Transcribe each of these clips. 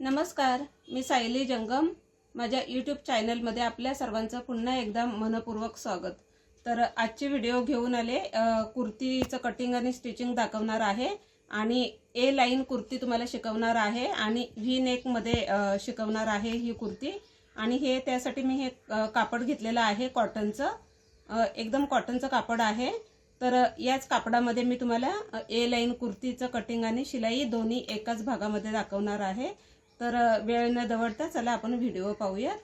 नमस्कार मी सायली जंगम. माझ्या यूट्यूब चॅनलमध्ये आपल्या सर्वांचं पुन्हा एकदा मनपूर्वक स्वागत. तर आजची व्हिडिओ घेऊन आले. कुर्तीचं कटिंग आणि स्टिचिंग दाखवणार आहे आणि ए लाईन कुर्ती तुम्हाला शिकवणार आहे आणि व्ही नेकमध्ये शिकवणार आहे ही कुर्ती. आणि हे त्यासाठी मी हे कापड घेतलेलं आहे कॉटनचं एकदम कॉटनचं कापड आहे. तर याच कापडामध्ये मी तुम्हाला ए लाईन कुर्तीचं कटिंग आणि शिलाई दोन्ही एकाच भागामध्ये दाखवणार आहे. तर वेळ न दवडता चला आपण व्हिडिओ पाहूया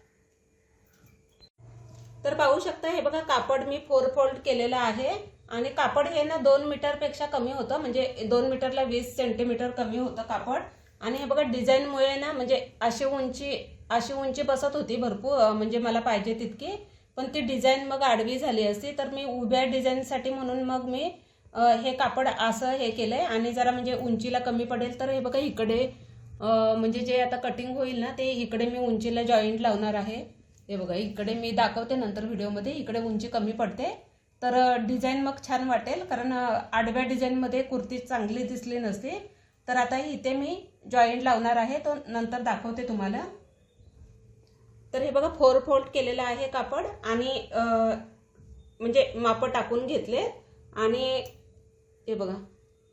तर पाहू शकता हे बघा कापड मी फोर फोल्ड केलेलं आहे. आणि कापड हे ना दोन मीटरपेक्षा कमी होतं म्हणजे दोन मीटरला वीस सेंटीमीटर कमी होतं कापड. आणि हे बघा डिझाईनमुळे ना म्हणजे अशी उंची अशी उंची बसत होती भरपूर म्हणजे मला पाहिजे तितकी. पण ती डिझाईन मग आडवी झाली असती तर मी उभ्या डिझाईनसाठी म्हणून मग मी हे कापड असं हे केलंय. आणि जरा म्हणजे उंचीला कमी पडेल तर हे बघा इकडे म्हणजे जे आता कटिंग होईल ना ते इकडे मी उंचीला जॉईंट लावणार आहे. हे बघा इकडे मी दाखवते नंतर व्हिडिओमध्ये. इकडे उंची कमी पडते. तर डिझाईन मग छान वाटेल कारण आडव्या डिझाईनमध्ये कुर्ती चांगली दिसली नसते. तर आता इथे मी जॉईंट लावणार आहे. तो नंतर दाखवते तुम्हाला. तर हे बघा फोर फोल्ड केलेलं आहे कापड आणि म्हणजे मापं टाकून घेतले. आणि हे बघा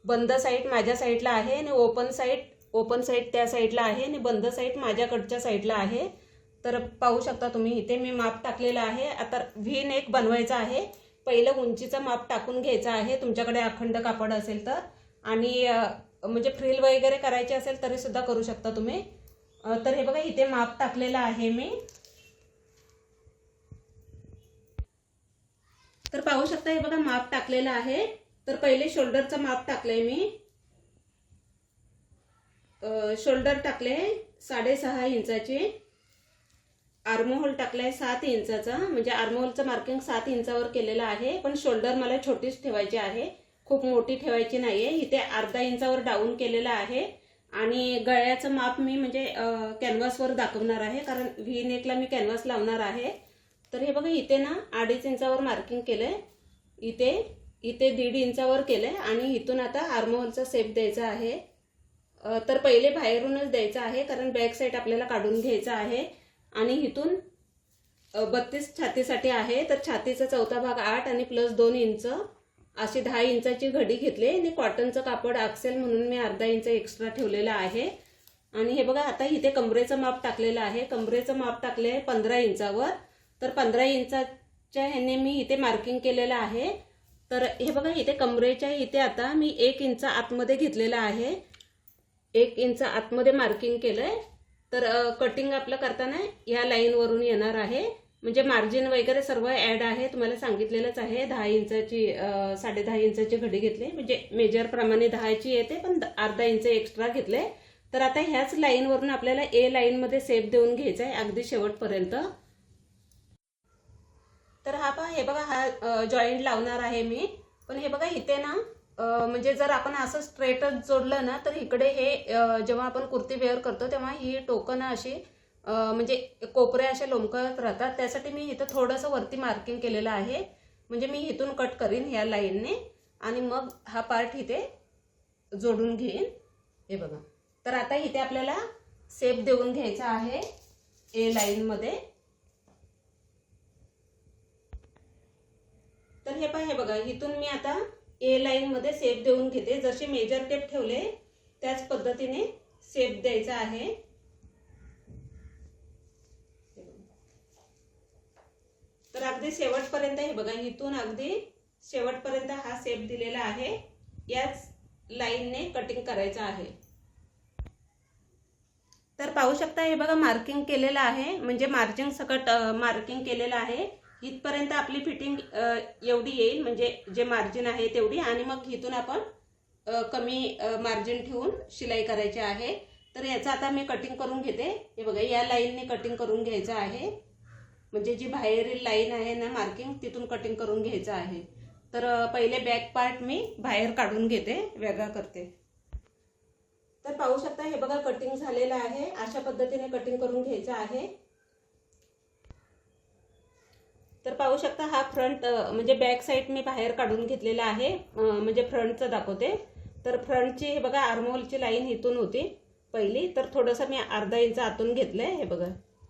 बंद साईड माझ्या साईडला आहे आणि ओपन साईड ओपन साईड त्या साईडला आहे आणि बंद साईड माझ्याकडच्या साईडला आहे. तर पाहू शकता तुम्ही इथे मी माप टाकलेलं आहे. आता व्ही नेक बनवायचा आहे. पहिलं उंचीचं माप टाकून घ्यायचं आहे. तुमच्याकडे अखंड कापड असेल तर. आणि म्हणजे फ्रिल वगैरे करायची असेल तरीसुद्धा करू शकता तुम्ही. तर हे बघा इथे माप टाकलेलं आहे मी. तर पाहू शकता हे बघा माप टाकलेलं आहे. तर पहिले शोल्डरचं माप टाकलंय मी. शोल्डर टाकले साडेसहा इंचाचे. आर्महोल टाकलाय सात इंचाचा. म्हणजे आर्महोलचं मार्किंग सात इंचावर केलेलं आहे पण शोल्डर मला छोटीच ठेवायची आहे. खूप मोठी ठेवायची नाही आहे इथे अर्धा इंचावर डाऊन केलेलं आहे. आणि गळ्याचं माप मी म्हणजे कॅनव्हासवर दाखवणार आहे कारण व्ही नेकला मी कॅनव्हास लावणार आहे. तर हे बघा इथे ना अडीच इंचावर मार्किंग केलंय. इथे इथे दीड इंचावर केलंय. आणि इथून आता आर्महोलचा सेप द्यायचा आहे. तर पहिले बाहेरूनच द्यायचं आहे कारण बॅक साईड आपल्याला काढून घ्यायचं आहे. आणि इथून बत्तीस छातीसाठी आहे तर छातीचा चौथा भाग आठ आणि प्लस दोन इंच अशी दहा इंचाची घडी घेतली आणि कॉटनचं कापड अक्सेल म्हणून मी अर्धा इंच एक्स्ट्रा ठेवलेला आहे. आणि हे बघा आता इथे कमरेचं माप टाकलेलं आहे. कमरेचं माप टाकले पंधरा इंचावर. तर पंधरा इंचाच्या ह्याने मी इथे मार्किंग केलेलं आहे. तर हे बघा इथे कमरेच्या इथे आता मी एक इंच आतमध्ये घेतलेलं आहे. एक इंच आतमध्ये मार्किंग केलंय. तर कटिंग आपलं करताना या लाईनवरून येणार आहे. म्हणजे मार्जिन वगैरे सर्व ॲड आहे. तुम्हाला सांगितलेलंच आहे. दहा इंचाची साडे दहा इंचाची घडी घेतली. म्हणजे मेजरप्रमाणे दहाची येते पण द- अर्धा इंच एक्स्ट्रा घेतले तर आता ह्याच लाईनवरून आपल्याला ए लाईनमध्ये सेप देऊन घ्यायचा आहे अगदी शेवटपर्यंत. तर हा पहा हे बघा हा जॉईंट लावणार आहे मी. पण हे बघा इथे ना म्हणजे जर आपण असं स्ट्रेटच जोडलं ना तर इकडे हे जेव्हा आपण कुर्ती वेअर करतो तेव्हा ही टोकन अशी म्हणजे कोपरे असे लोंबकळत राहतात. त्यासाठी मी इथं थोडंसं वरती मार्किंग केलेलं आहे. म्हणजे मी इथून कट करीन ह्या लाईनने आणि मग हा पार्ट इथे जोडून घेईन. हे बघा. तर आता इथे आपल्याला सेप देऊन घ्यायचा आहे ए लाईनमध्ये तर हे पहा हे बघा. इथून मी आता ए लाईनमध्ये सेप देऊन घेते. जसे मेजर टेप ठेवले त्याच पद्धतीने सेप द्यायचा आहे. तर अगदी शेवटपर्यंत हे बघा इथून अगदी शेवटपर्यंत हा सेप दिलेला आहे. याच लाईनने कटिंग करायचं आहे. तर पाहू शकता हे बघा मार्किंग केलेलं आहे. म्हणजे मार्जिन सकट मार्किंग केलेलं आहे. इथपर्यंत आपली फिटिंग एवढी येईल म्हणजे जे मार्जिन आहे तेवढी. आणि मग इथून आपण कमी मार्जिन ठेवून शिलाई करायची आहे. तर याचं आता मी कटिंग करून घेते. हे बघा या लाईनने कटिंग करून घ्यायचं आहे. म्हणजे जी बाहेरील लाईन आहे ना मार्किंग तिथून कटिंग करून घ्यायचं आहे. तर पहिले बॅक पार्ट मी बाहेर काढून घेते. वेगळा करते. तर पाहू शकता हे बघा कटिंग झालेलं आहे. अशा पद्धतीने कटिंग करून घ्यायचं आहे. तर पाहू शकता हा फ्रंट म्हणजे बॅक साईड मी बाहेर काढून घेतलेला आहे. म्हणजे फ्रंटचं दाखवते. तर फ्रंटची हे बघा आर्मोलची लाईन इथून होती पहिली. तर थोडंसं मी अर्धा इंच आतून घेतलं आहे हे बघा.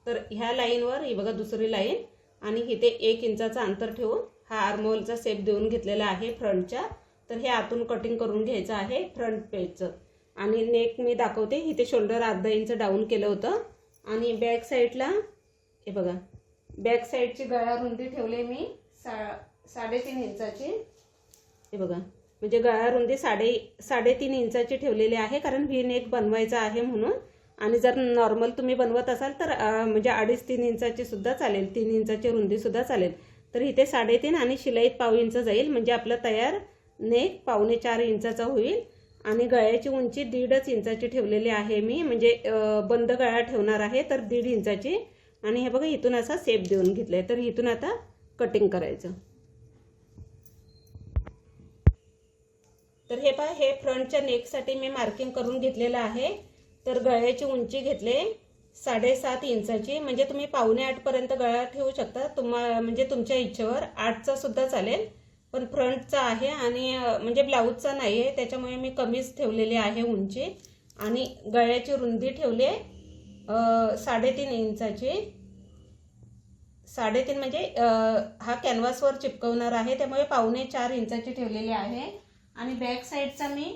तर ह्या लाईनवर ही बघा दुसरी लाईन आणि इथे एक इंचाचं अंतर ठेवून हा आर्मोलचा सेप देऊन घेतलेला आहे फ्रंटच्या. तर हे आतून कटिंग करून घ्यायचं आहे फ्रंट पेजचं आणि नेक मी दाखवते. इथे शोल्डर अर्धा इंच डाऊन केलं होतं. आणि बॅक साईडला हे बघा बॅक साईडची गळा रुंदी ठेवली मी सा साडेतीन इंचाची. हे बघा म्हणजे गळा रुंदी साडे साडेतीन इंचाची ठेवलेली आहे कारण व्ही नेक बनवायचा आहे म्हणून. आणि जर नॉर्मल तुम्ही बनवत असाल तर म्हणजे अडीच तीन इंचाची सुद्धा चालेल तीन इंचाची रुंदीसुद्धा चालेल. तर इथे साडेतीन आणि शिलाईत पाव इंच जाईल म्हणजे आपलं तयार नेक पावणे चार इंचाचा होईल. आणि गळ्याची उंची दीडच इंचाची ठेवलेली आहे मी म्हणजे बंद गळा ठेवणार आहे तर दीड इंचाची आणि हे बघा इथून असा सेप देऊन घेतलाय. तर इथून आता कटिंग करायचं. तर हे पहा हे फ्रंटच्या नेकसाठी मी मार्किंग करून घेतलेलं आहे. तर गळ्याची उंची घेतले साडेसात इंचाची. म्हणजे तुम्ही पावणे आठपर्यंत गळा ठेवू शकता. तुम्हा म्हणजे तुमच्या इच्छेवर आठचा सुद्धा चालेल. पण फ्रंटचा आहे आणि म्हणजे ब्लाऊजचा नाही आहे त्याच्यामुळे मी कमीच ठेवलेली आहे उंची. आणि गळ्याची रुंदी ठेवली आहे. साडेतीन इंचाची. साडेतीन म्हणजे हा कॅनव्हासवर चिपकवणार आहे त्यामुळे पावणे चार इंचाची ठेवलेली आहे. आणि बॅक साईडचा मी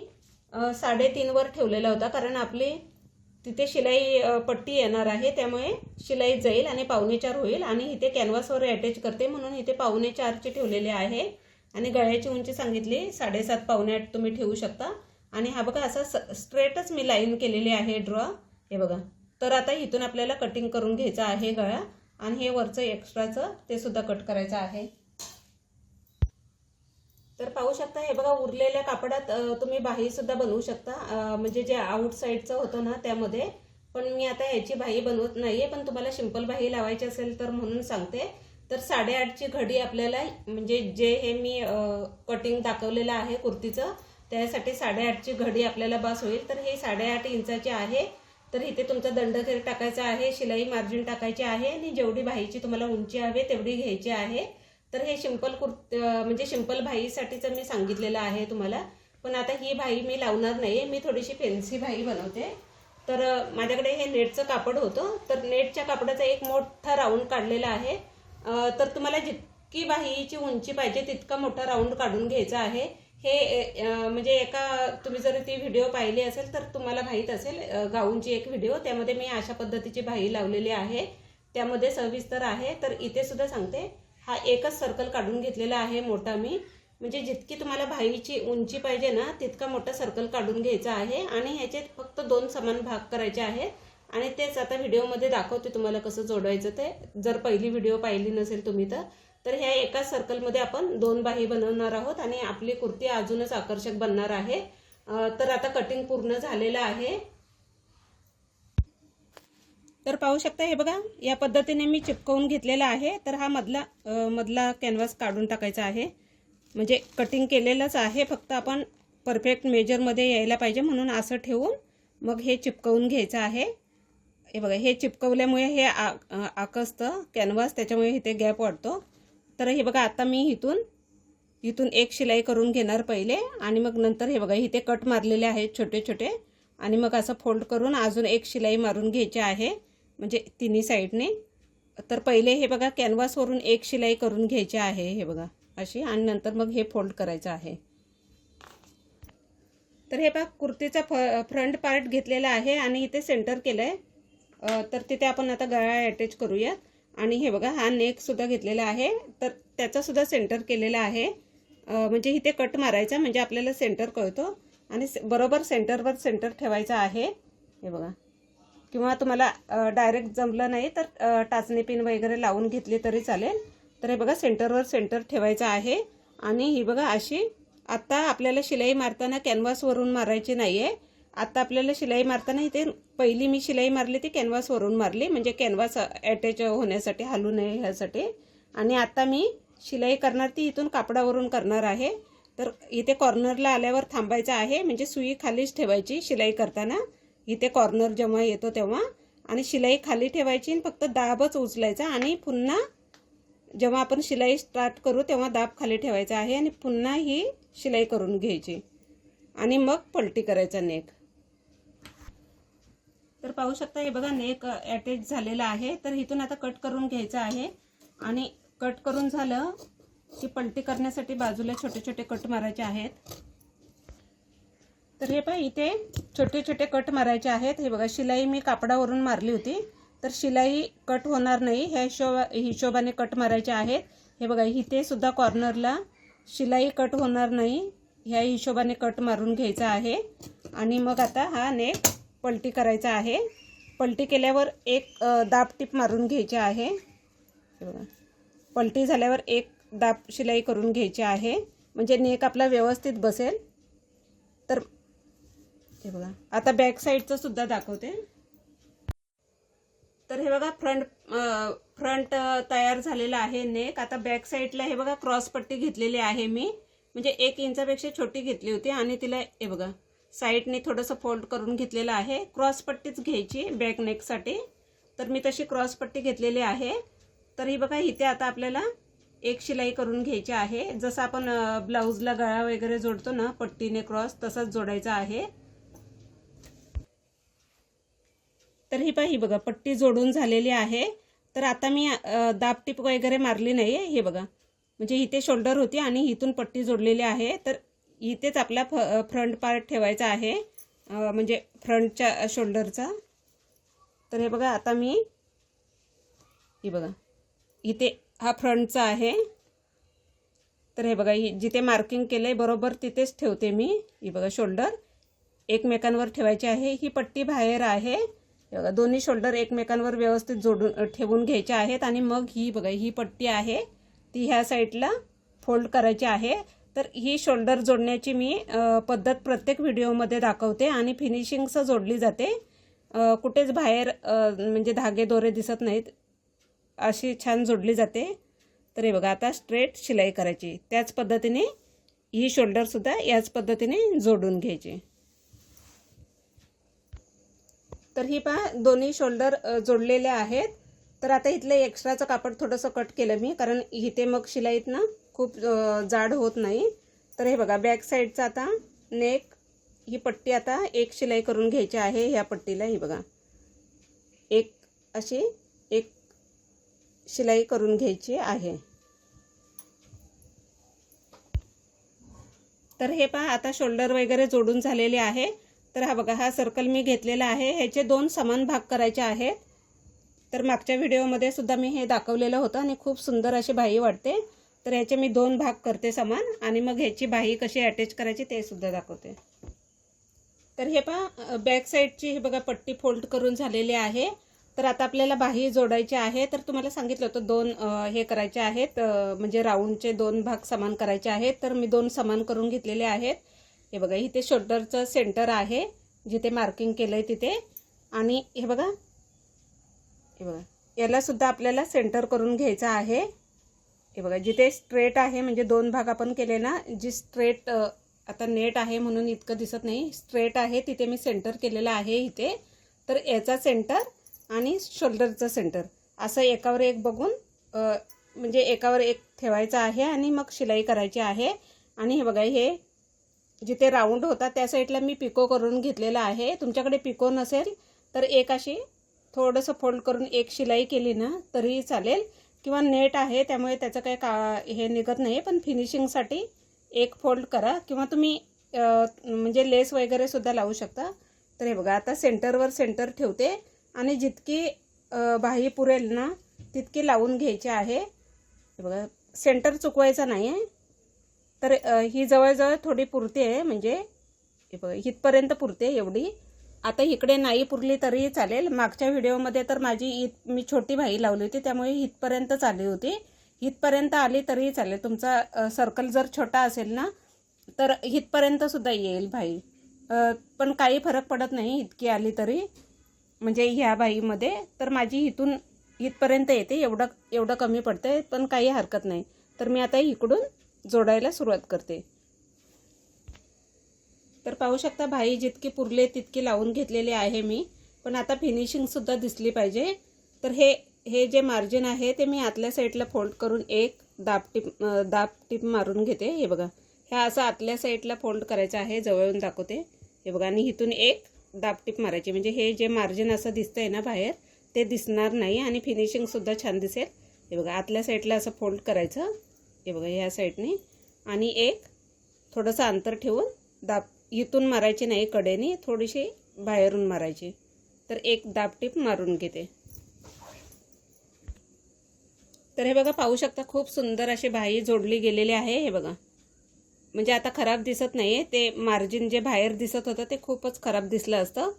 साडेतीनवर ठेवलेला होता कारण आपली तिथे शिलाई पट्टी येणार आहे त्यामुळे शिलाई जाईल आणि पावणे चार होईल. आणि इथे कॅनव्हासवर अटॅच करते म्हणून इथे पावणे चारची ठेवलेले आहे. आणि गळ्याची उंची सांगितली साडेसात पावणे आठ तुम्ही ठेवू शकता. आणि हा बघा असा स्ट्रेटच मी लाईन केलेली आहे ड्रॉ. हे बघा. तर आता इथून आपल्याला कटिंग करून घ्यायचा आहे गळा आणि हे वरचं एक्स्ट्राचं ते सुद्धा कट करायचं आहे. तर पाहू शकता हे बघा उरलेल्या कापडात तुम्ही बाही सुद्धा बनवू शकता. म्हणजे जे आउट साईडचं होतं ना त्यामध्ये. पण मी आता याची बाही बनवत नाहीये पण तुम्हाला सिंपल बाही लावायची असेल तर म्हणून सांगते. तर साडेआठची घडी आपल्याला म्हणजे जे हे मी कटिंग दाखवलेलं आहे कुर्तीचं त्यासाठी साडेआठची घडी आपल्याला बस होईल. तर हे साडेआठ इंचाची आहे. तर इथे तुमचा दंडखेर टाकायचा आहे शिलाई मार्जिन टाकायची आहे आणि जेवढी भाईची तुम्हाला उंची हवी तेवढी घ्यायची आहे. तर हे सिंपल कुर्त म्हणजे सिंपल भाईसाठीचं मी सांगितलेलं आहे तुम्हाला. पण आता ही भाई मी लावणार नाही मी थोडीशी फॅन्सी भाई बनवते. तर माझ्याकडे हे नेटचं कापड होतं. तर नेटच्या कापडाचा एक मोठा राऊंड काढलेला आहे. तर तुम्हाला जितकी बाहीची उंची पाहिजे तितका मोठा राऊंड काढून घ्यायचा आहे. हे म्हणजे एका तुम्ही जर ती व्हिडिओ पाहिली असेल तर तुम्हाला माहीत असेल गाऊनची एक व्हिडिओ. त्यामध्ये मी अशा पद्धतीची भाई लावलेली आहे. त्यामध्ये सविस्तर आहे. तर इथे सुद्धा सांगते हा एकच सर्कल काढून घेतलेला आहे मोठा मी. म्हणजे जितकी तुम्हाला भाईची उंची पाहिजे ना तितका मोठा सर्कल काढून घ्यायचा आहे. आणि ह्याचे फक्त दोन समान भाग करायचे आहेत. आणि तेच आता व्हिडिओमध्ये दाखवते तुम्हाला कसं जोडायचं ते. जर पहिली व्हिडिओ पाहिली नसेल तुम्ही तर. तर ह्या एका सर्कलमध्ये आपण दोन बाही बनवणार आहोत आणि आपली कुर्ती अजूनच आकर्षक बनणार आहे. तर आता कटिंग पूर्ण झालेलं आहे. तर पाहू शकता हे बघा या पद्धतीने मी चिपकवून घेतलेला आहे. तर हा मधला मधला कॅनव्हास काढून टाकायचा आहे. म्हणजे कटिंग केलेलंच आहे फक्त आपण परफेक्ट मेजरमध्ये यायला पाहिजे म्हणून असं ठेवून मग हे चिपकवून घ्यायचं आहे. हे बघा हे चिपकवल्यामुळे हे आ आकसतं कॅनव्हास त्याच्यामुळे इथे गॅप वाढतो. तर हे बघा आता मी इथून इथून एक शिलाई करून घेणार पहिले. आणि मग नंतर हे बघा इथे कट मारलेले आहेत छोटे छोटे. आणि मग असं फोल्ड करून अजून एक शिलाई मारून घ्यायची आहे म्हणजे तिन्ही साईडने. तर पहिले हे बघा कॅनव्हासवरून एक शिलाई करून घ्यायची आहे हे बघा अशी. आणि नंतर मग हे फोल्ड करायचं आहे. तर हे बघा कुर्तीचा फ फ्रंट पार्ट घेतलेला आहे आणि इथे सेंटर केलं आहे तर तिथे आपण आता गळा अटॅच करूयात. आणि हे बघा हा नेकसुद्धा घेतलेला आहे. तर त्याचा सुद्धा सेंटर केलेला आहे. म्हणजे इथे कट मारायचा म्हणजे आपल्याला सेंटर कळतो. आणि से- बरोबर सेंटरवर सेंटर ठेवायचा आहे. हे बघा. किंवा तुम्हाला डायरेक्ट जमलं नाही तर टाचणी पिन वगैरे लावून घेतली तरी चालेल. तर हे बघा सेंटरवर सेंटर ठेवायचं आहे. आणि ही बघा अशी आत्ता आपल्याला शिलाई मारताना कॅनव्हासवरून मारायची नाही आहे आता आपल्याला शिलाई मारताना इथे पहिली मी शिलाई मारली ती कॅनव्हासवरून मारली. म्हणजे कॅनव्हास अटॅच होण्यासाठी हलू नये ह्यासाठी. आणि आता मी शिलाई करणार ती इथून कापडावरून करणार आहे. तर इथे कॉर्नरला आल्यावर थांबायचं आहे. म्हणजे सुई खालीच ठेवायची शिलाई करताना. इथे कॉर्नर जेव्हा येतो तेव्हा. आणि शिलाई खाली ठेवायची आणि फक्त दाबच उचलायचा. आणि पुन्हा जेव्हा आपण शिलाई स्टार्ट करू तेव्हा दाब खाली ठेवायचा आहे. आणि पुन्हा ही शिलाई करून घ्यायची. आणि मग पलटी करायचा नेक. तर पाहू शकता हे बघा नेक अटॅच झालेला आहे. तर इथून आता कट करून घ्यायचं आहे. आणि कट करून झालं की पलटी करण्यासाठी बाजूला छोटे छोटे कट मारायचे आहेत. तर हे पहा इथे छोटे छोटे कट मारायचे आहेत. हे बघा शिलाई मी कापडावरून मारली होती. तर शिलाई कट होणार नाही. ह्या हिशोबा हिशोबाने कट मारायचे आहेत. हे बघा इथे सुद्धा कॉर्नरला शिलाई कट होणार नाही. ह्या हिशोबाने कट मारून घ्यायचा आहे. आणि मग आता हा नेक पलटी करायचा आहे. पलटी केल्यावर एक दाब टीप मारून घ्यायची आहे. बघा. पलटी झाल्यावर एक दाब शिलाई करून घ्यायची आहे. म्हणजे नेक आपला व्यवस्थित बसेल. तर हे बघा. आता बॅक साईडचं सुद्धा दाखवते. तर हे बघा फ्रंट फ्रंट तयार झालेला आहे नेक. आता बॅक साईडला हे बघा क्रॉस पट्टी घेतलेली आहे मी. म्हणजे एक इंचापेक्षा छोटी घेतली होती आणि तिला हे बघा साईडने थोडंसं फोल्ड करून घेतलेलं आहे. क्रॉस पट्टीच घ्यायची बॅक नेकसाठी. तर मी तशी क्रॉस पट्टी घेतलेली आहे. तर ही बघा इथे आता आपल्याला एक शिलाई करून घ्यायची आहे. जसं आपण ब्लाऊजला गळा वगैरे जोडतो ना पट्टीने क्रॉस तसाच जोडायचा आहे. तर ही पहा ही बघा पट्टी जोडून झालेली आहे. तर आता मी दाबटीप वगैरे मारली नाही आहे हे बघा म्हणजे इथे शोल्डर होती आणि इथून पट्टी जोडलेली आहे. तर इथेच आपला फ फ्रंट पार्ट ठेवायचा आहे. म्हणजे फ्रंटच्या शोल्डरचा तर हे बघा आता मी ही बघा इथे हा फ्रंटचा आहे. तर हे बघा ही जिथे मार्किंग केलं आहे बरोबर तिथेच ठेवते मी ही बघा शोल्डर एकमेकांवर ठेवायची आहे. ही पट्टी बाहेर आहे. हे बघा दोन्ही शोल्डर एकमेकांवर व्यवस्थित जोडून ठेवून घ्यायचे आहेत. आणि मग ही बघा ही पट्टी आहे. ती ह्या साईडला फोल्ड करायची आहे. तर ही शोल्डर जोडण्याची मी पद्धत प्रत्येक व्हिडिओमध्ये दाखवते आणि फिनिशिंगचं जोडली जाते. कुठेच बाहेर म्हणजे धागे दोरे दिसत नाहीत. अशी छान जोडली जाते. तर हे बघा आता स्ट्रेट शिलाई करायची. त्याच पद्धतीने ही शोल्डरसुद्धा याच पद्धतीने जोडून घ्यायची. तर ही पहा दोन्ही शोल्डर जोडलेले आहेत. तर आता इथलं एक्स्ट्राचं कापड थोडंसं कट केलं मी कारण इथे मग शिलाईत ना खूप जाड होत नाही. तर हे बघा बॅक साईडचं आता नेक ही पट्टी आता एक शिलाई करून घ्यायची आहे ह्या पट्टीला ही बघा. एक अशी एक शिलाई करून घ्यायची आहे. तर हे पहा आता शोल्डर वगैरे जोडून झालेले आहे. तर हा बघा हा सर्कल मी घेतलेला आहे. ह्याचे दोन समान भाग करायचे आहेत. तर मागच्या व्हिडिओमध्ये सुद्धा मी हे दाखवलेलं होतं आणि खूप सुंदर अशी बाई वाटते. तर ह्याचे मी दोन भाग करते समान आणि मग ह्याची बाही कशी अटॅच करायची ते सुद्धा दाखवते. तर हे पहा बॅक साईडची हे बघा पट्टी फोल्ड करून झालेली आहे. तर आता आपल्याला बाही जोडायची आहे. तर तुम्हाला सांगितलं होतं दोन हे करायचे आहेत म्हणजे राऊंडचे दोन भाग समान करायचे आहेत. तर मी दोन समान करून घेतलेले आहेत. हे बघा इथे शोल्डरचं सेंटर आहे जिथे मार्किंग केलं आहे तिथे. आणि हे बघा हे बघा याला सुद्धा आपल्याला सेंटर करून घ्यायचं आहे. हे बघा जिथे स्ट्रेट आहे म्हणजे दोन भाग आपण केले ना जी स्ट्रेट आता नेट आहे म्हणून इतकं दिसत नाही. स्ट्रेट आहे तिथे मी सेंटर केलेलं आहे इथे. तर याचा सेंटर आणि शोल्डरचं सेंटर असं एकावर एक बघून म्हणजे एकावर एक ठेवायचं आहे आणि मग शिलाई करायची आहे. आणि हे बघा हे जिथे राऊंड होता त्या साईडला मी पिको करून घेतलेला आहे. तुमच्याकडे पिको नसेल तर एक अशी थोडंसं फोल्ड करून एक शिलाई केली ना तरी चालेल. किंवा नेट आहे त्यामुळे त्याचं काही का हे निघत नाही पण फिनिशिंगसाठी एक फोल्ड करा किंवा तुम्ही म्हणजे लेस वगैरे सुद्धा लावू शकता. तर हे बघा आता सेंटरवर सेंटर ठेवते आणि जितकी बाही पुरेल ना तितकी लावून घ्यायची आहे. हे बघा सेंटर चुकवायचं नाही आहे तर ही जवळजवळ थोडी पुरते आहे म्हणजे हे बघा इथपर्यंत पुरते एवढी. आता इकडे नाही पुरली तरी चालेल. मागच्या व्हिडिओमध्ये तर माझी ईद मी छोटी भाई लावली होती त्यामुळे इथपर्यंत आली होती. इथपर्यंत आली तरी चालेल. तुमचा सर्कल जर छोटा असेल ना तर इथपर्यंतसुद्धा येईल भाई. पण काही फरक पडत नाही इतकी आली तरी. म्हणजे ह्या बाईमध्ये तर माझी इथून इथपर्यंत येते. एवढं एवढं कमी पडते पण काही हरकत नाही. तर मी आता इकडून जोडायला सुरुवात करते. तर पाहू शकता भाई जितकी पुरले तितकी लावून घेतलेली आहे मी. पण आता फिनिशिंगसुद्धा दिसली पाहिजे. तर हे हे जे मार्जिन आहे ते मी आतल्या साईडला फोल्ड करून एक दाब टिप दाब टिप मारून घेते. हे बघा. ह्या असं आतल्या साईडला फोल्ड करायचं आहे. जवळून दाखवते. हे बघा. आणि इथून एक दाबटीप मारायची. म्हणजे हे जे मार्जिन असं दिसतंय ना बाहेर ते दिसणार नाही आणि फिनिशिंगसुद्धा छान दिसेल. हे बघा. आतल्या साईडला असं फोल्ड करायचं. हे बघा. ह्या साईडने आणि एक थोडंसं अंतर ठेवून दाब इथून मारायची नाही कडेने थोडीशी बाहेरून मारायची. तर एक दाबटीप मारून घेते. तर हे बघा पाहू शकता खूप सुंदर अशी भाई जोडली गेलेली आहे हे बघा. म्हणजे आता खराब दिसत नाही आहे ते मार्जिन जे बाहेर दिसत होतं ते खूपच खराब दिसलं असतं.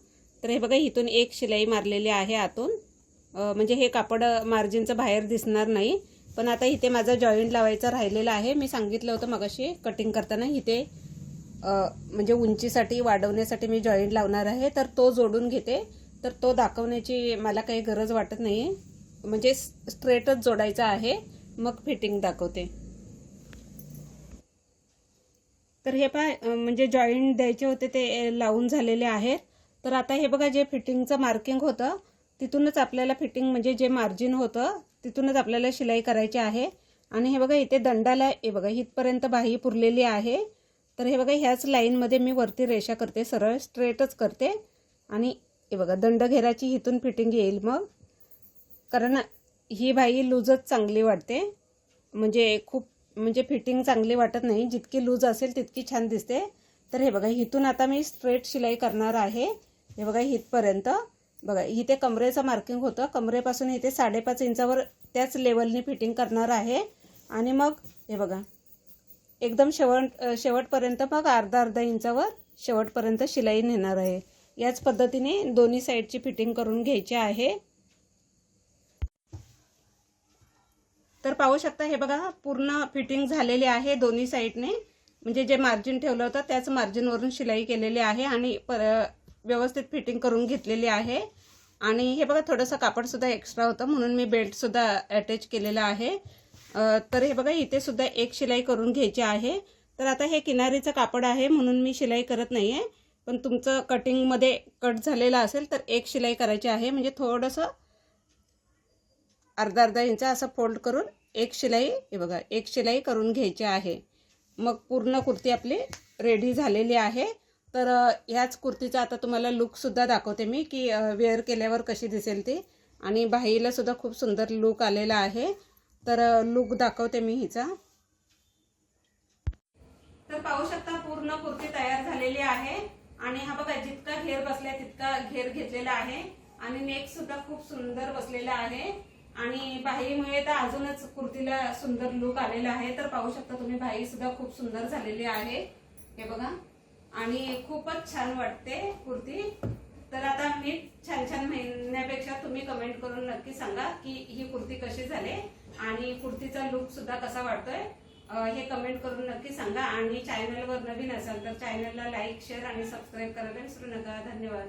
तर हे बघा इथून एक शिलाई मारलेली आहे आतून. म्हणजे हे कापड मार्जिनचं बाहेर दिसणार नाही. पण आता इथे माझा जॉईंट लावायचा राहिलेला आहे. मी सांगितलं होतं मगाशी कटिंग करताना इथे म्हणजे उंचीसाठी वाढवण्यासाठी मी जॉईंट लावणार आहे. तर तो जोडून घेते. तर तो दाखवण्याची मला काही गरज वाटत नाही म्हणजे स्ट्रेटच जोडायचा आहे. मग फिटिंग दाखवते. तर हे पाय म्हणजे जॉईंट द्यायचे होते ते लावून झालेले आहेत. तर आता हे बघा जे फिटिंगचं मार्किंग होतं तिथूनच आपल्याला फिटिंग म्हणजे जे मार्जिन होतं तिथूनच आपल्याला शिलाई करायची आहे. आणि हे बघा इथे दंडाला हे बघा इथपर्यंत बाही पुरलेली आहे. तर हे बघा ह्याच लाईनमध्ये मी वरती रेषा करते सरळ स्ट्रेटच करते. आणि हे बघा दंड घेराची फिटिंग येईल मग. कारण ही बाई लूजच चांगली वाटते. म्हणजे खूप म्हणजे फिटिंग चांगली वाटत नाही. जितकी लूज असेल तितकी छान दिसते. तर हे बघा इथून आता मी स्ट्रेट शिलाई करणार आहे. हे बघा इथपर्यंत. बघा इथे कमरेचं मार्किंग होतं. कमरेपासून इथे साडेपाच इंचावर त्याच लेवलनी फिटिंग करणार आहे. आणि मग हे बघा एकदम शेवट शेवटपर्यंत मग अर्धा अर्धा इंचावर शेवटपर्यंत शिलाई नेणार आहे. याच पद्धतीने दोन्ही साईडची फिटिंग करून घ्यायची आहे. तर पाहू शकता हे बघा पूर्ण फिटिंग झालेली आहे दोन्ही साईडने. म्हणजे जे मार्जिन ठेवलं होतं त्याच मार्जिनवरून शिलाई केलेली आहे आणि पर व्यवस्थित फिटिंग करून घेतलेली आहे. आणि हे बघा थोडंसं कापडसुद्धा एक्स्ट्रा होतं म्हणून मी बेल्टसुद्धा अटॅच केलेला आहे. तर हे बघा इथे सुद्धा एक शिलाई करून घ्यायची आहे. तर आता हे किनारीचं कापड आहे म्हणून मी शिलाई करत नाही आहे पण तुमचं कटिंगमध्ये कट झालेलं असेल तर एक शिलाई करायची आहे. म्हणजे थोडंसं अर्धा अर्धा इंच असं फोल्ड करून एक शिलाई हे बघा एक शिलाई करून घ्यायची आहे. मग पूर्ण कुर्ती आपली रेडी झालेली आहे. तर ह्याच कुर्तीचा आता तुम्हाला लुकसुद्धा दाखवते मी की वेअर केल्यावर कशी दिसेल ती. आणि बाईलासुद्धा खूप सुंदर लुक आलेला आहे. तर लुक दाखवते मी हिचा. तर पाहू शकता पूर्ण कुर्ती तयार झालेली आहे. आणि हा बघा जितका घेर बसलाय तितका घेर घेतलेला आहे. आणि नेक सुद्धा खूप सुंदर बसलेला आहे. आणि बाहीमुळे तर अजूनच कुर्तीला सुंदर लुक आलेला आहे. तर पाहू शकता तुम्ही बाही सुद्धा खूप सुंदर झालेली आहे. हे बघा. आणि खूपच छान वाटते कुर्ती. तर आता मी छान छान महिन्यापेक्षा तुम्ही कमेंट करून नक्की सांगा की ही कुर्ती कशी झाली. आणि कुर्तीचा लुक सुद्धा कसा वाटतोय. हे कमेंट करून नक्की सांगा. आणि चॅनलवर नवीन असाल तर चॅनलला लाईक शेअर आणि सबस्क्राईब करायला विसरू नका. धन्यवाद.